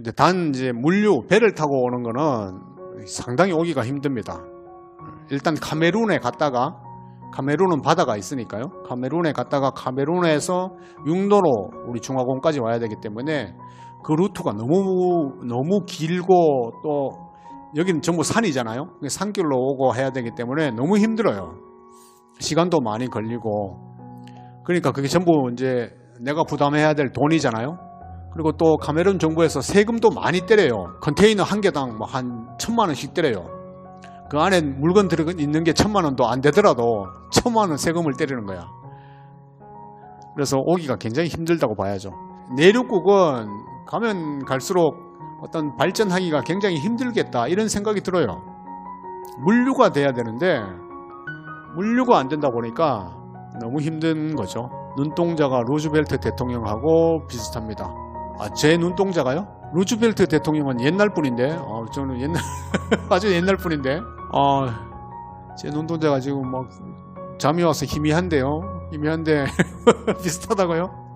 이제 단 이제 물류 배를 타고 오는 거는 상당히 오기가 힘듭니다. 일단 카메룬에 갔다가 카메룬은 바다가 있으니까요. 카메룬에 갔다가 카메룬에서 육로로 우리 중화공까지 와야 되기 때문에 그 루트가 너무 너무 길고 또 여기는 전부 산이잖아요. 산길로 오고 해야 되기 때문에 너무 힘들어요. 시간도 많이 걸리고 그러니까 그게 전부 이제 내가 부담해야 될 돈이잖아요. 그리고 또 카메룬 정부에서 세금도 많이 때려요. 컨테이너 한 개당 뭐 한 천만 원씩 때려요. 그 안에 물건 들어 있는 게 천만 원도 안 되더라도 천만 원 세금을 때리는 거야. 그래서 오기가 굉장히 힘들다고 봐야죠. 내륙국은 가면 갈수록 어떤 발전하기가 굉장히 힘들겠다 이런 생각이 들어요. 물류가 돼야 되는데 물류가 안 된다 보니까 너무 힘든 거죠. 눈동자가 루즈벨트 대통령하고 비슷합니다. 아, 제 눈동자가요? 루즈벨트 대통령은 옛날 분인데, 어, 저는 옛날, 아주 옛날 분인데, 어, 제 눈동자가 지금 막 잠이 와서 희미한데요. 희미한데, 비슷하다고요?